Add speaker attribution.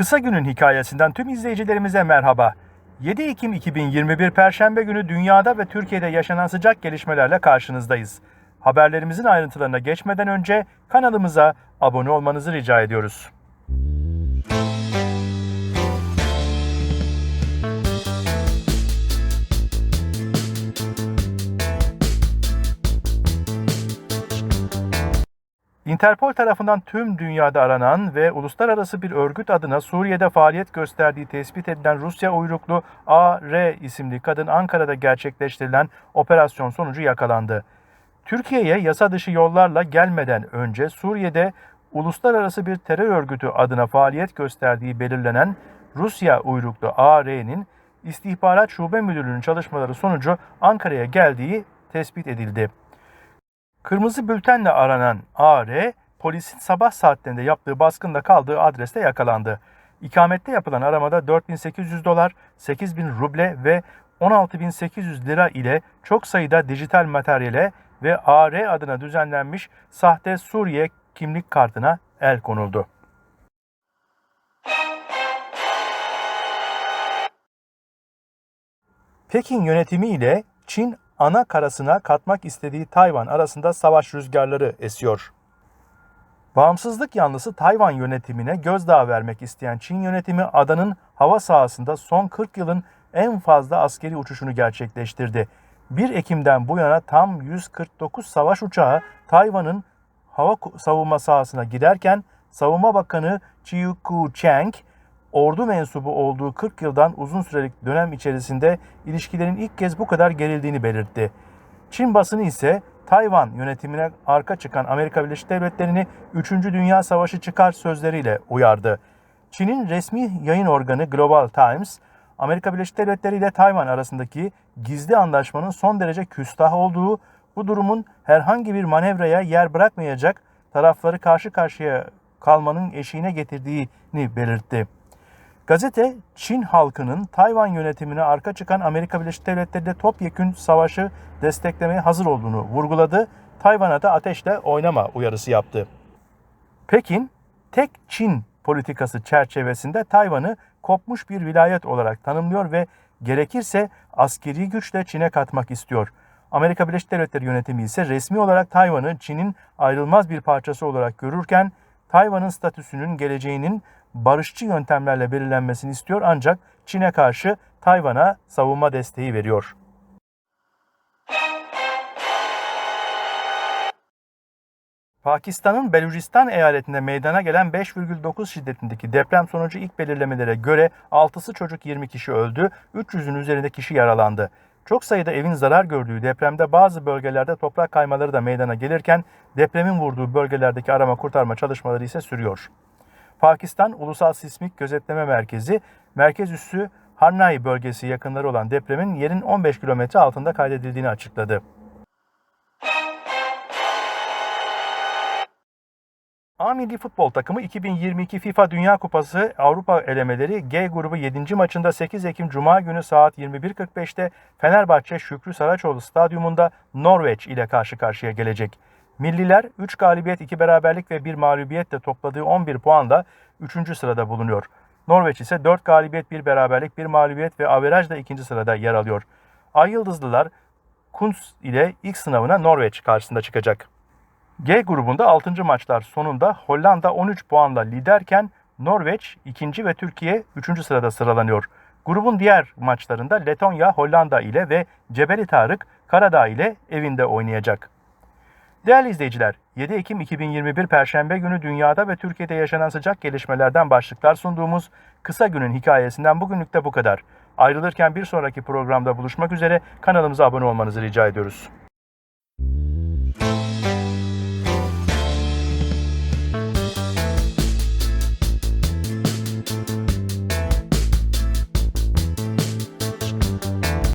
Speaker 1: Kısa Günün hikayesinden tüm izleyicilerimize merhaba. 7 Ekim 2021 Perşembe günü dünyada ve Türkiye'de yaşanan sıcak gelişmelerle karşınızdayız. Haberlerimizin ayrıntılarına geçmeden önce kanalımıza abone olmanızı rica ediyoruz. Interpol tarafından tüm dünyada aranan ve uluslararası bir örgüt adına Suriye'de faaliyet gösterdiği tespit edilen Rusya uyruklu AR isimli kadın Ankara'da gerçekleştirilen operasyon sonucu yakalandı. Türkiye'ye yasa dışı yollarla gelmeden önce Suriye'de uluslararası bir terör örgütü adına faaliyet gösterdiği belirlenen Rusya uyruklu AR'nin istihbarat şube müdürlüğünün çalışmaları sonucu Ankara'ya geldiği tespit edildi. Kırmızı bültenle aranan AR, polisin sabah saatlerinde yaptığı baskında kaldığı adreste yakalandı. İkamette yapılan aramada 4800 dolar, 8000 ruble ve 16800 lira ile çok sayıda dijital materyale ve AR adına düzenlenmiş sahte Suriye kimlik kartına el konuldu. Pekin yönetimi ile Çin ana karasına katmak istediği Tayvan arasında savaş rüzgarları esiyor. Bağımsızlık yanlısı Tayvan yönetimine gözdağı vermek isteyen Çin yönetimi adanın hava sahasında son 40 yılın en fazla askeri uçuşunu gerçekleştirdi. 1 Ekim'den bu yana tam 149 savaş uçağı Tayvan'ın hava savunma sahasına giderken Savunma Bakanı Chiu Kuo-cheng ordu mensubu olduğu 40 yıldan uzun sürelik dönem içerisinde ilişkilerin ilk kez bu kadar gerildiğini belirtti. Çin basını ise Tayvan yönetimine arka çıkan Amerika Birleşik Devletleri'ni 3. Dünya Savaşı çıkar sözleriyle uyardı. Çin'in resmi yayın organı Global Times, Amerika Birleşik Devletleri ile Tayvan arasındaki gizli anlaşmanın son derece küstah olduğu, bu durumun herhangi bir manevraya yer bırakmayacak tarafları karşı karşıya kalmanın eşiğine getirdiğini belirtti. Gazete, Çin halkının Tayvan yönetimine arka çıkan Amerika Birleşik Devletleri'de topyekün savaşı desteklemeye hazır olduğunu vurguladı. Tayvan'a da ateşle oynama uyarısı yaptı. Pekin, tek Çin politikası çerçevesinde Tayvan'ı kopmuş bir vilayet olarak tanımlıyor ve gerekirse askeri güçle Çin'e katmak istiyor. Amerika Birleşik Devletleri yönetimi ise resmi olarak Tayvan'ı Çin'in ayrılmaz bir parçası olarak görürken Tayvan'ın statüsünün geleceğinin barışçı yöntemlerle belirlenmesini istiyor ancak Çin'e karşı Tayvan'a savunma desteği veriyor. Pakistan'ın Belucistan eyaletinde meydana gelen 5,9 şiddetindeki deprem sonucu ilk belirlemelere göre 6'sı çocuk 20 kişi öldü, 300'ün üzerinde kişi yaralandı. Çok sayıda evin zarar gördüğü depremde bazı bölgelerde toprak kaymaları da meydana gelirken depremin vurduğu bölgelerdeki arama kurtarma çalışmaları ise sürüyor. Pakistan Ulusal Sismik Gözetleme Merkezi, merkez üssü Harnai bölgesi yakınları olan depremin yerin 15 kilometre altında kaydedildiğini açıkladı. A milli futbol takımı 2022 FIFA Dünya Kupası Avrupa elemeleri G grubu 7. maçında 8 Ekim Cuma günü saat 21.45'te Fenerbahçe Şükrü Saraçoğlu Stadyumunda Norveç ile karşı karşıya gelecek. Milliler 3 galibiyet, 2 beraberlik ve 1 mağlubiyetle topladığı 11 puanla 3. sırada bulunuyor. Norveç ise 4 galibiyet, 1 beraberlik, 1 mağlubiyet ve averajla 2. sırada yer alıyor. Ay Yıldızlılar Kunz ile ilk sınavına Norveç karşısında çıkacak. G grubunda 6. maçlar sonunda Hollanda 13 puanla liderken Norveç 2. ve Türkiye 3. sırada sıralanıyor. Grubun diğer maçlarında Letonya Hollanda ile ve Cebeli Tarık Karadağ ile evinde oynayacak. Değerli izleyiciler, 7 Ekim 2021 Perşembe günü dünyada ve Türkiye'de yaşanan sıcak gelişmelerden başlıklar sunduğumuz kısa günün hikayesinden bugünlük de bu kadar. Ayrılırken bir sonraki programda buluşmak üzere kanalımıza abone olmanızı rica ediyoruz.